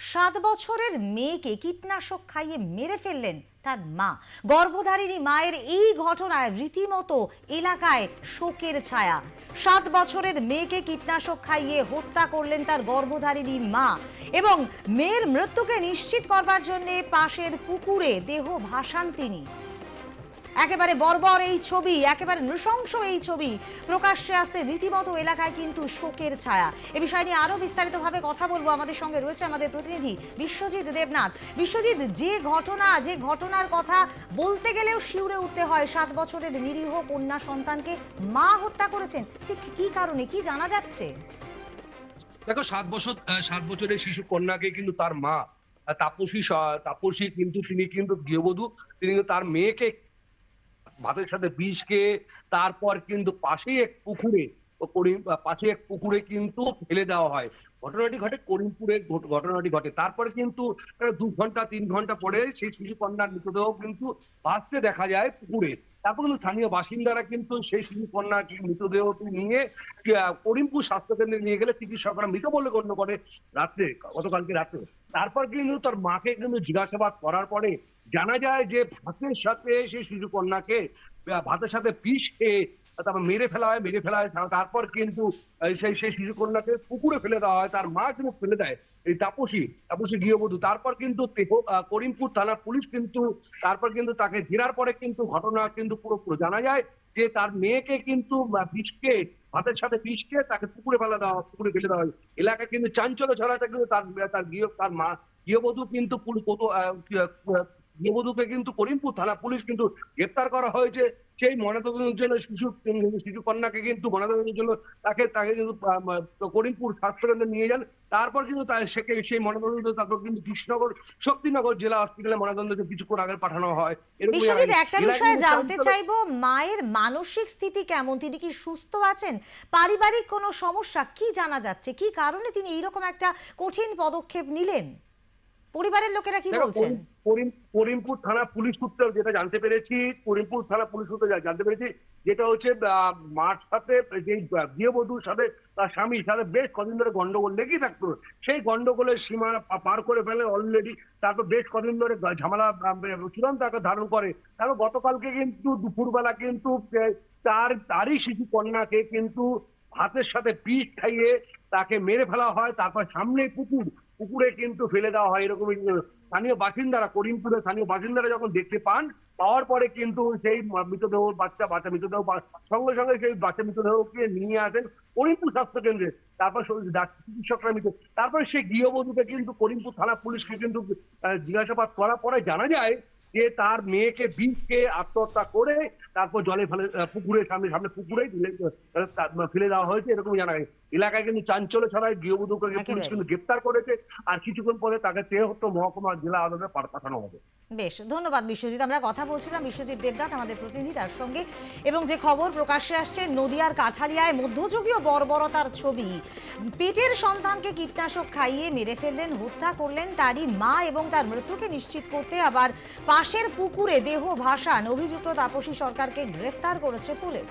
সাত বছরের মেয়েকে কীটনাশক খাইয়ে মেরে ফেললেন তার মা। গর্ভধারিণী মায়ের এই ঘটনায় রীতিমতো এলাকায় শোকের ছায়া। সাত বছরের মেয়েকে কীটনাশক খাইয়ে হত্যা করলেন তার গর্ভধারিণী মা এবং মেয়ের মৃত্যুকে নিশ্চিত করবার জন্য পাশের পুকুরে দেহ ভাসান তিনি। একেবারে বর্বর এই ছবি, একেবারে নৃশংস এই ছবি প্রকাশ্যে আসতে রীতিমতো এলাকায় কিন্তু শোকের ছায়া। এ বিষয় নিয়ে আরও বিস্তারিতভাবে কথা বলব। আমাদের সঙ্গে রয়েছে আমাদের প্রতিনিধি বিশ্বজিৎ দেবনাথ। বিশ্বজিৎ, যে ঘটনা, যে ঘটনার কথা বলতে গেলেও শিউরে উঠতে হয় সাত বছরের নিরীহ কন্যা সন্তানকে। মা হত্যা করেছেন, ঠিক কি কারণে, কি জানা যাচ্ছে? দেখো, সাত বছর সাত বছরের শিশু কন্যাকে কিন্তু তার মা, তাপসী তাপসী কিন্তু তিনি কিন্তু গৃহবধূ, তিনি তার মেয়েকে ভাতের সাথে বিষ খেয়ে তারপর কিন্তু পাশেই এক পুকুরে করিম পাশে এক পুকুরে কিন্তু ফেলে দেওয়া হয়। ঘটনাটি ঘটে করিমপুরে ঘটনাটি ঘটে। তারপরে কিন্তু দু ঘণ্টা, তিন ঘণ্টা পরে সেই শিশু কন্যার মৃতদেহ কিন্তু ভাসতে দেখা যায় পুকুরে। তারপর কিন্তু স্থানীয় বাসিন্দারা কিন্তু সেই শিশু কন্যার মৃতদেহটি নিয়ে করিমপুর স্বাস্থ্য কেন্দ্রে নিয়ে গেলে চিকিৎসকরা মৃত বলে গণ্য করে। রাত্রে, গতকালকে রাত্রে। তারপর কিন্তু তার মাকে কিন্তু জিজ্ঞাসাবাদ করার পরে জানা যায় যে ভাতের সাথে সেই শিশুকন্যাকে ভাতের সাথে বিষ খেয়ে তারপর মেরে ফেলা হয়, মেরে ফেলা হয়, তারপর কিন্তু সেই সেই শিশু কন্যাকে পুকুরে ফেলে দেওয়া হয়, তার মা কিন্তু ফেলে দেয়, এই তাপসী তাপসী গৃহবধূ। তারপর কিন্তু করিমপুর থানা পুলিশ কিন্তু, তারপর কিন্তু তাকে জেরার পরে কিন্তু ঘটনা কিন্তু পুরো পুরো জানা যায় যে তার মেয়েকে কিন্তু বিষকে ভাতের সাথে বিষকে তাকে পুকুরে ফেলা দেওয়া পুকুরে ফেলে দেওয়া হয়। এলাকায় কিন্তু চাঞ্চল্য ছড়াতে কিন্তু তার তার গৃহ, তার মা, গৃহবধূ কিন্তু গৃহবধূকে কিন্তু করিমপুর থানা পুলিশ কিন্তু গ্রেপ্তার করা হয়েছে। সেই ময়নাতদন্তের জন্য শিশু শিশু কন্যাকে কিন্তু ময়নাতদন্তের জন্য তাকে তাকে কিন্তু করিমপুর স্বাস্থ্য কেন্দ্রে নিয়ে যান। তারপর কিন্তু সেকে সেই ময়নাতদন্ত তারপর কিন্তু কৃষ্ণনগর শক্তিনগর জেলা হসপিটালে ময়নাতদন্ত কিছুক্ষণ আগে পাঠানো হয়। বিশ্বজিৎ একটা বিষয়ে জানতে চাইব মায়ের মানসিক স্থিতি কেমন? তিনি কি সুস্থ আছেন? পারিবারিক কোনো সমস্যা? কি জানা যাচ্ছে? কি কারণে তিনি এইরকম একটা কঠিন পদক্ষেপ নিলেন? পরিবারের লোকেরা কি বলছেন? করিম- করিম- করিমপুর থানা পুলিশ সূত্রে যেটা জানতে পেরেছি করিমপুর থানা পুলিশ সূত্রে জানতে পেরেছি যেটা হচ্ছে মার সাথে যে গৃহবধূর সাথে তার স্বামীর সাথে বেশ কদিন ধরে গন্ডগোল লেগেই থাকতো। সেই গন্ডগোলের সীমা পার করে ফেলে অলরেডি তারপর বেশ কদিন ধরে ঝামেলা চূড়ান্ত আকার ধারণ করে। তারপর গতকালকে কিন্তু দুপুরবেলা কিন্তু তার তারই শিশু কন্যাকে কিন্তু ভাতের সাথে বিষ খাইয়ে তাকে মেরে ফেলা হয়। তারপর সামনে পুকুর পুকুরে কিন্তু ফেলে দেওয়া হয় এরকম স্থানীয় বাসিন্দারা, করিমপুরের স্থানীয় বাসিন্দারা যখন দেখতে পান, পাওয়ার পরে কিন্তু সেই মৃতদেহ বাচ্চা বাচ্চা মৃতদেহ সঙ্গে সঙ্গে সেই বাচ্চা মৃতদেহকে নিয়ে আসেন করিমপুর স্বাস্থ্য কেন্দ্রে তারপর চিকিৎসকরা মৃত তারপরে সেই গৃহবধূকে কিন্তু করিমপুর থানা পুলিশকে কিন্তু জিজ্ঞাসাবাদ করার পরে জানা যায় যে তার মেয়েকে বিষ খেয়ে আত্মহত্যা করে তারপর জলে ফেলে পুকুরের সামনে সামনে পুকুরে ফেলে দেওয়া হয়েছে এরকম জানা যায় এলাকায় কিন্তু চাঞ্চল্য ছড়ায় গৃহবধূকে পুলিশ কিন্তু গ্রেপ্তার করেছে আর কিছুক্ষণ পরে তাকে তেহট্ট মহকুমা জেলা আদালতে পাঠানো হবে। বেশ ধন্যবাদ বিশ্বজিৎ। আমরা কথা বলছিলাম বিশ্বজিৎ দেবনাথ আমাদের প্রতিনিধি তার সঙ্গে। এবং যে খবর প্রকাশ্যে আসছে নদিয়ার কাছালিয়ায় মধ্যযুগীয় বর্বরতার ছবি। পেটের সন্তানকে কীটনাশক খাইয়ে মেরে ফেললেন হত্যা করলেন তারই মা এবং তার মৃত্যুকে নিশ্চিত করতে আবার পাশের পুকুরে দেহ ভাসান। অভিযুক্ত তাপসী সরকারকে গ্রেফতার করেছে পুলিশ।